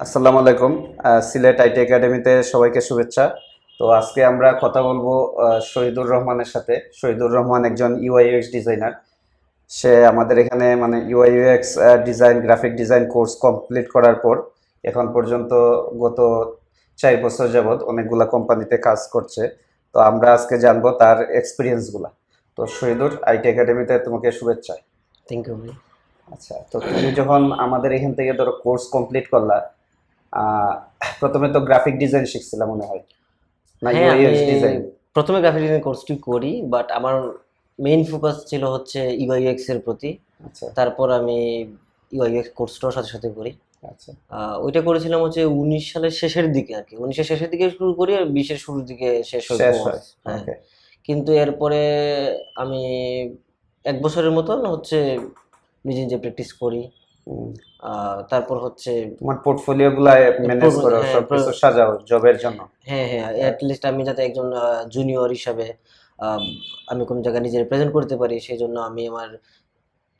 আসসালামু আলাইকুম সিলেট আইটি একাডেমিতে সবাইকে শুভেচ্ছা। তো আজকে আমরা কথা বলব শহীদুর রহমানের সাথে। শহীদুর রহমান একজন ইউআইউএক্স ডিজাইনার। সে আমাদের এখানে মানে UI UX design graphic design course complete করার পর এখন পর্যন্ত গত চার বছর যাবৎ অনেকগুলা কোম্পানিতে কাজ করছে। তো আমরা আজকে জানব তার এক্সপিরিয়েন্সগুলা তো শহীদুর আইটি একাডেমিতে তোমাকে শুভেচ্ছা। থ্যাংক ইউ আচ্ছা তো তুমি যখন আমাদের এখান থেকে ধরো কোর্স কমপ্লিট করলা প্রথমে তো গ্রাফিক ডিজাইন শিখছিলাম মনে হয়। না হ্যাঁ আমি ইউআইএক্স ডিজাইন প্রথমে গ্রাফিক ডিজাইন কোর্সটি করি বাট আমার মেইন ফোকাস ছিল হচ্ছে ইউআইএক্স এর প্রতি। আচ্ছা। তারপর আমি ইউআইএক্স কোর্সটাও সাথে সাথে করি। আচ্ছা। ওইটা করেছিলাম হচ্ছে উনিশ সালের শেষের দিকে আর কি। উনিশের শেষের দিকে শুরু করি আর বিশের শুরুর দিকে শেষ হয় হ্যাঁ কিন্তু এরপরে আমি এক বছরের মতন হচ্ছে নিজে নিজে প্র্যাকটিস করি। তারপর হচ্ছে তোমার পোর্টফোলিও গুলা ম্যানেজ করো হ্যাঁ, সব কিছু pro- সাজাও জবের জন্য। হ্যাঁ হ্যাঁ অ্যাটলিস্ট আমি যাতে একজন জুনিয়র হিসাবে আমি কোন জায়গায় নিজে রিপ্রেজেন্ট করতে পারি সেই জন্য আমি আমার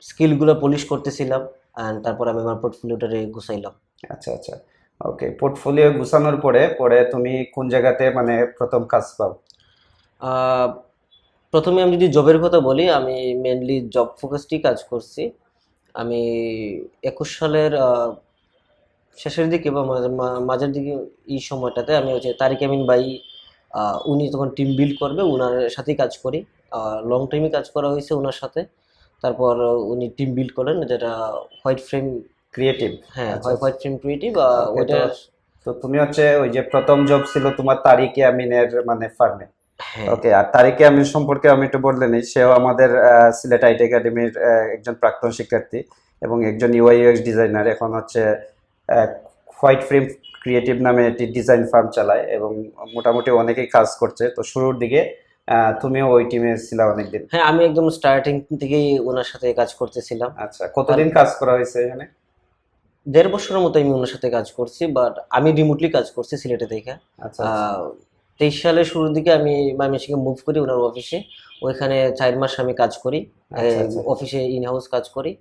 স্কিলগুলো পলিশ করতেছিলাম অ্যান্ড তারপর আমি আমার পোর্টফোলিওটারে গুছাইলাম। আচ্ছা আচ্ছা। ওকে পোর্টফোলিও গুছানোর পরে পরে তুমি কোন জায়গাতে মানে প্রথম কাজ পাও? প্রথমে আমি যদি জবের কথা বলি আমি মেনলি জব ফোকাসটি কাজ করছি। আমি একুশ সালের শেষের দিকে বা মাঝের দিকে এই সময়টাতে আমি হচ্ছে তারিক আমিন ভাই উনি তখন টিম বিল্ড করবে ওনার সাথেই কাজ করি। লং টাইমে কাজ করা হয়েছে ওনার সাথে। তারপর উনি টিম বিল্ড করেন যেটা হোয়াইট ফ্রেম ক্রিয়েটিভ হ্যাঁ হোয়াইট ফ্রেম ক্রিয়েটিভ ওইটা তো- তুমি হচ্ছে ওই যে প্রথম জব ছিল তোমার তারিকে আমিনের মানে ফার্মে ওকে আর তারিকে আমিন সম্পর্কে আমি একটু বললে নেই। সেও আমাদের সিলেট আইটি একাডেমির একজন প্রাক্তন শিক্ষার্থী এবং একজন ইউআইউএক্স ডিজাইনার এখন হচ্ছে হোয়াইট ফ্রেম ক্রিয়েটিভ নামে একটি ডিজাইন ফার্ম চালায় এবং মোটামুটি অনেকেই কাজ করছে। তো শুরুর দিকে তুমিও ওই টিমে ছিলা অনেকদিন। হ্যাঁ আমি একদম স্টার্টিং থেকেই ওনার সাথে কাজ করতেছিলাম। আচ্ছা কতদিন কাজ করা হয়েছে এখানে? দেড় বছরের মতো আমি ওনার সাথে কাজ করছি বাট আমি রিমোটলি কাজ করছি সিলেটে থেকে। আচ্ছা তেইশ সালের শুরুর দিকে আমি ময়মনসিংহে মুভ করি ওনার অফিসে ওইখানে চার মাস আমি কাজ করি। অফিসে ইন হাউস কাজ করি।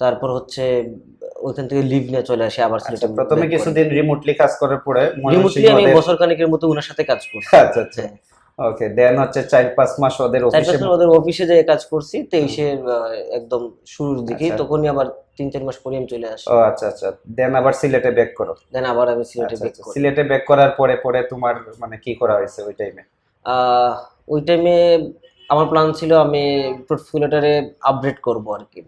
তারপর হচ্ছে ওইখান থেকে লিভ নিয়ে চলে আসি আবার আচ্ছা, সিলেটে প্রথমে কিছুদিন রিমোটলি কাজ করার পরে রিমোটলি আমি বছর খানেকের মতো ওনার সাথে কাজ করি আচ্ছা আচ্ছা। ওকে দেন হচ্ছে চার পাঁচ মাস ওদের অফিসে ওদের অফিসে যে কাজ করছি তেইশের একদম শুরুর দিকে আচ্ছা। তখনই আবার তিন চার মাস পরে আমি চলে আসি। ও আচ্ছা আচ্ছা। দেন আবার সিলেটে ব্যাক করো। দেন আবার আমি সিলেটে আচ্ছা, ব্যাক আচ্ছা। করি। সিলেটে ব্যাক করার পরে পরে তোমার মানে কি করা হয়েছে ওই টাইমে ওই টাইমে আমার প্ল্যান ছিল আমি পোর্টফোলিওটারে আপডেট করব আর কি।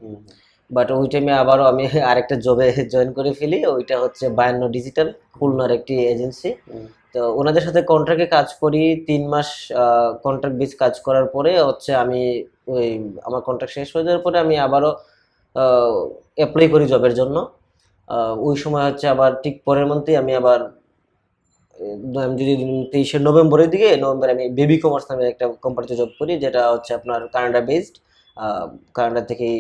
বাট ওই টাইমে আবারও আমি আরেকটা জবে জয়েন করে ফেলি ওইটা হচ্ছে বায়ান্ন ডিজিটাল খুলনার একটি এজেন্সি তো ওনাদের সাথে কন্ট্রাক্টে কাজ করি, তিন মাস কন্ট্রাক্ট বেস কাজ করার পরে হচ্ছে আমি ওই আমার কন্ট্রাক্ট শেষ হয়ে যাওয়ার পরে আমি আবারও অ্যাপ্লাই করি জবের জন্য। ওই সময় হচ্ছে আবার ঠিক পরের মন্থেই আমি আবার আমি যদি তেইশে নভেম্বরের দিকে, নভেম্বরে আমি বেবি কমার্স নামে একটা কোম্পানিতে জব করি, যেটা হচ্ছে আপনার কানাডা বেসড কানাডা থেকেই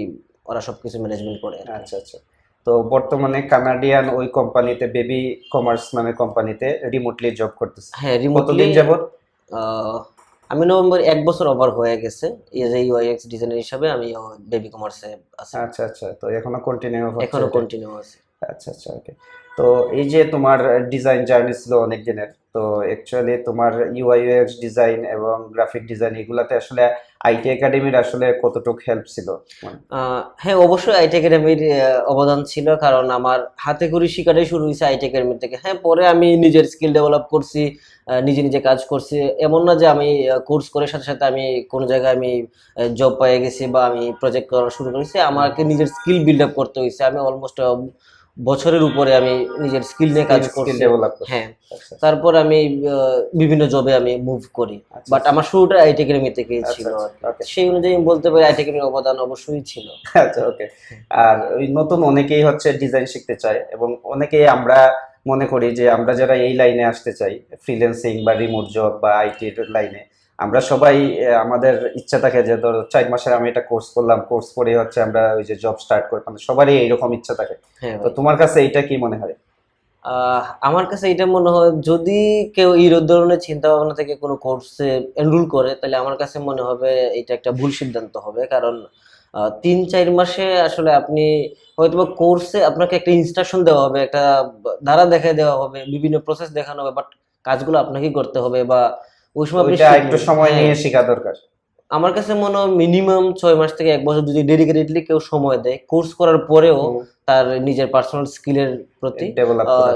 ওরা সব কিছু ম্যানেজমেন্ট করে আচ্ছা আচ্ছা। তো বর্তমানে কানাডিয়ান ওই কোম্পানিতে বেবি কমার্স নামে কোম্পানিতে রিমোটলি জব করতেছে। হ্যাঁ রিমোটলি কতদিন যাবত আমি নভেম্বর এক বছর ওভার হয়ে গেছে। এজ এ ইউআইএক্স ডিজাইনার হিসেবে আমি বেবি কমার্সে আছি। আচ্ছা আচ্ছা তো এখনও কন্টিনিউ এখনও কন্টিনিউ আছে। আচ্ছা আচ্ছা ওকে তো এই যে তোমার ডিজাইন জার্নি ছিল অনেক দিনের তো অ্যাকচুয়ালি তোমার ইউআইএক্স ডিজাইন এবং গ্রাফিক ডিজাইন এগুলাতে আসলে আইটি একাডেমির আসলে কতটুকু হেল্প ছিল? হ্যাঁ অবশ্যই আইটি একাডেমির অবদান ছিল, কারণ আমার হাতে করি শিকাটাই শুরু হয়েছে আইটি একাডেমি থেকে। হ্যাঁ পরে আমি নিজের স্কিল ডেভেলপ করছি নিজে নিজে কাজ করছি। এমন না যে আমি কোর্স করে সাথে সাথে আমি কোনো জায়গায় আমি জব পেয়ে গেছি বা আমি প্রজেক্ট করা শুরু করেছি। আমাকে নিজের স্কিল বিল্ড আপ করতে হয়েছে। আমি অলমোস্ট বছরের উপরে আমি নিজের স্কিল নিয়ে কাজ করছি ডেভেলপ হ্যাঁ। তারপর আমি বিভিন্ন জবে আমি মুভ করি। আচ্ছা, বাট আমার শুরুটা আইটি একাডেমি আচ্ছা, ছিল আচ্ছা. সেই অনুযায়ী আমি বলতে পারি আইটি একাডেমির অবদান অবশ্যই ছিল। আচ্ছা ওকে আর ওই নতুন অনেকেই হচ্ছে ডিজাইন শিখতে চায় এবং অনেকেই আমরা মনে করি যে আমরা যারা এই লাইনে আসতে চাই ফ্রিল্যান্সিং বা রিমোট জব বা আইটির লাইনে আমরা সবাই আমাদের ইচ্ছা থাকে যে ধরো চার মাসের আমি একটা কোর্স করলাম কোর্স করে হচ্ছে আমরা ওই যে জব স্টার্ট করি মানে সবারই এইরকম ইচ্ছা থাকে। হ্যাঁ তো তোমার কাছে এটা কি মনে হয়? আহ, আমার কাছে এটা মনে হয় যদি কেউ এই ধরনের চিন্তা ভাবনা থেকে কোনো কোর্সে এনরোল করে তাহলে আমার কাছে মনে হবে এটা একটা ভুল সিদ্ধান্ত হবে। কারণ তিন চার মাসে আসলে আপনি হয়তো কোর্সে আপনাকে একটা ইনস্ট্রাকশন দেওয়া হবে একটা ধারা দেখায় দেওয়া হবে বিভিন্ন প্রসেস দেখানো হবে বাট কাজগুলো আপনাকেই করতে হবে বা শিখবেন। একটু সময় হ্যাঁ। নিয়ে শেখা দরকার। আমার কাছে মনে হয় মিনিমাম ছয় মাস থেকে এক বছর যদি ডেডিকেটেডলি কেউ সময় দেয় কোর্স করার পরেও তার নিজের পার্সোনাল স্কিলের প্রতি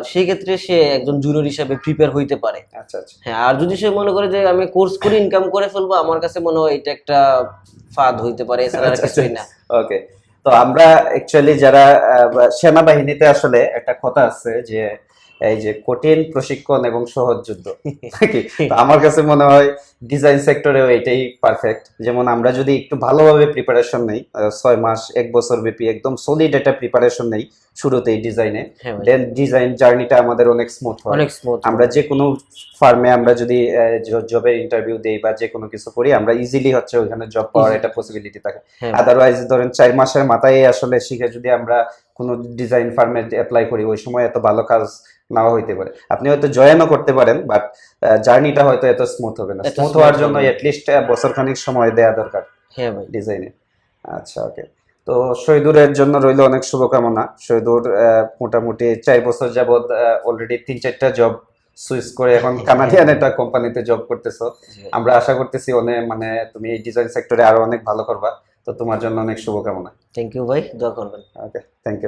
সেই ক্ষেত্রে সে একজন জুনিয়র হিসাবে প্রিপেয়ার হইতে পারে। আচ্ছা আচ্ছা। হ্যাঁ আর যদি সে মনে করে যে আমি কোর্স করে ইনকাম করে ফেলব আমার কাছে মনে হয় এটা একটা ফাঁদ হইতে পারে এছাড়া আচ্ছা, কিছুই না। ওকে তো আমরা অ্যাকচুয়ালি যারা সেনাবাহিনীতে আসলে একটা কথা আছে যে এই যে কঠিন প্রশিক্ষণ এবং সহজ যুদ্ধ। নাকি? আমার কাছে মনে হয় ডিজাইন সেক্টরেও এটাই পারফেক্ট যেমন আমরা যদি একটু ভালোভাবে প্রিপারেশন নেই ছয় মাস এক বছর ব্যাপী একদম সলিড একটা প্রিপারেশন নেই শুরুতেই ডিজাইনে হ্যাঁ দেন ডিজাইন জার্নিটা আমাদের অনেক স্মুথ হয়। অনেক স্মুথ আমরা যে কোনো ফার্মে আমরা যদি জবের ইন্টারভিউ দেই বা যে কোনো কিছু করি আমরা ইজিলি হচ্ছে ওখানে জব পাওয়ার একটা পসিবিলিটি থাকে। হ্যাঁ। আদারওয়াইজ ধরেন চার মাসের মাথায় আসলে শিখে যদি আমরা কোনো ডিজাইন ফার্মে অ্যাপ্লাই করি ওই সময় এত ভালো কাজ নাও হইতে পারে। আপনি হয়তো জয়েনও করতে পারেন বাট জার্নিটা হয়তো এত স্মুথ হবে না। স্মুথ হওয়ার জন্য অ্যাটলিস্ট বছর খানিক সময় দেয়া দরকার হ্যাঁ ভাই। ডিজাইনে আচ্ছা ওকে তো শহীদুরের জন্য রইল অনেক শুভকামনা। শহীদুর মোটামুটি চার বছর যাবৎ অলরেডি তিন চারটা জব সুইচ করে এখন কানাডিয়ান একটা কোম্পানিতে জব করতেছো। আমরা আশা করতেছি অনেক মানে তুমি এই ডিজাইন সেক্টরে আরও অনেক ভালো করবা। তো তোমার জন্য অনেক শুভকামনা। থ্যাংক ইউ ভাই দোয়া করবেন। Okay thank you